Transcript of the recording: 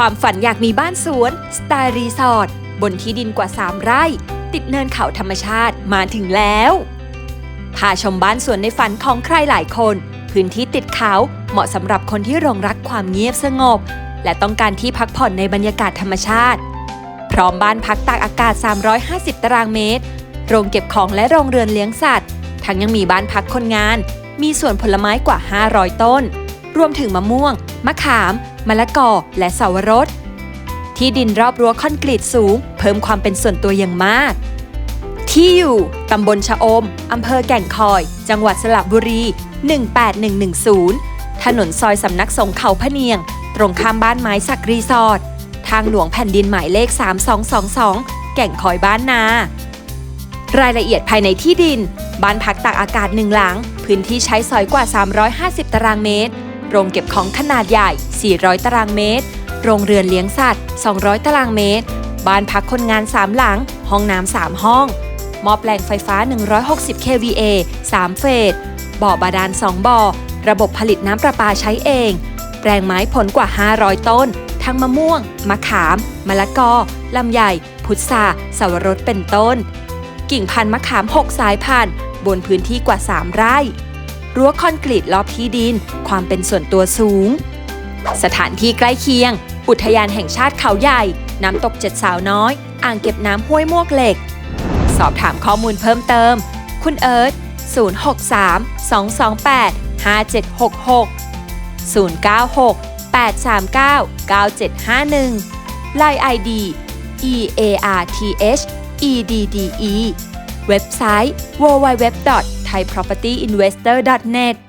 ความฝันอยากมีบ้านสวน สไตล์รีสอร์ทบนที่ดินกว่า 3 ไร่ ติดเนินเขาธรรมชาติมาถึงแล้ว พาชมบ้านสวนในฝันของใครหลายคน พื้นที่ติดเขาเหมาะสำหรับคนที่รงรักความเงียบสงบ และต้องการที่พักผ่อนในบรรยากาศธรรมชาติ พร้อมบ้านพักตากอากาศ 350 ตารางเมตร โรงเก็บของและโรงเรือนเลี้ยงสัตว์ ทั้งยังมีบ้านพักคนงาน มีสวนผลไม้กว่า 500 ต้น รวมถึงมะม่วง มะขาม มะละกอ และสาวรส ที่ดินรอบรั้วคอนกรีตสูง เพิ่มความเป็นส่วนตัวอย่างมาก ที่อยู่ตำบลชะอมอำเภอแก่งคอย จังหวัดสระบุรี 18110 ถนนซอยสำนักสงเขาพเนียง ตรงข้ามบ้านไม้สักรีสอร์ททางหลวงแผ่นดินหมายเลข 3222 แก่งคอยบ้านนา รายละเอียดภายในที่ดิน บ้านพักตากอากาศหนึ่งหลัง พื้นที่ใช้สอยกว่า 350 ตารางเมตร โรงเก็บของขนาดใหญ่ 400 ตารางเมตร โรงเรือนเลี้ยงสัตว์ 200 ตารางเมตร บ้านพักคนงาน 3 หลัง ห้องน้ำ 3 ห้องหม้อแปลงไฟฟ้า 160 kVA 3 เฟส บ่อบาดาล 2 บ่อ ระบบผลิตน้ำประปาใช้เอง แปลงไม้ผลกว่า 500 ต้น ทั้งมะม่วง มะขาม มะละกอ ลำไย พุทราสวรสเป็นต้น กิ่งพันธุ์มะขาม 6 สายพันธุ์ บนพื้นที่กว่า 3 ไร่ รั้วคอนกรีตรอบที่ดิน ความเป็นส่วนตัวสูง สถานที่ใกล้เคียง อุทยานแห่งชาติเขาใหญ่ น้ำตกเจ็ดสาวน้อย อ่างเก็บน้ำห้วยมวกเหล็ก สอบถามข้อมูลเพิ่มเติม คุณเอิร์ธ063 228 5766 096 839 9751 Line ID EARTH EDDE เว็บไซต์ www thaipropertyinvestor.net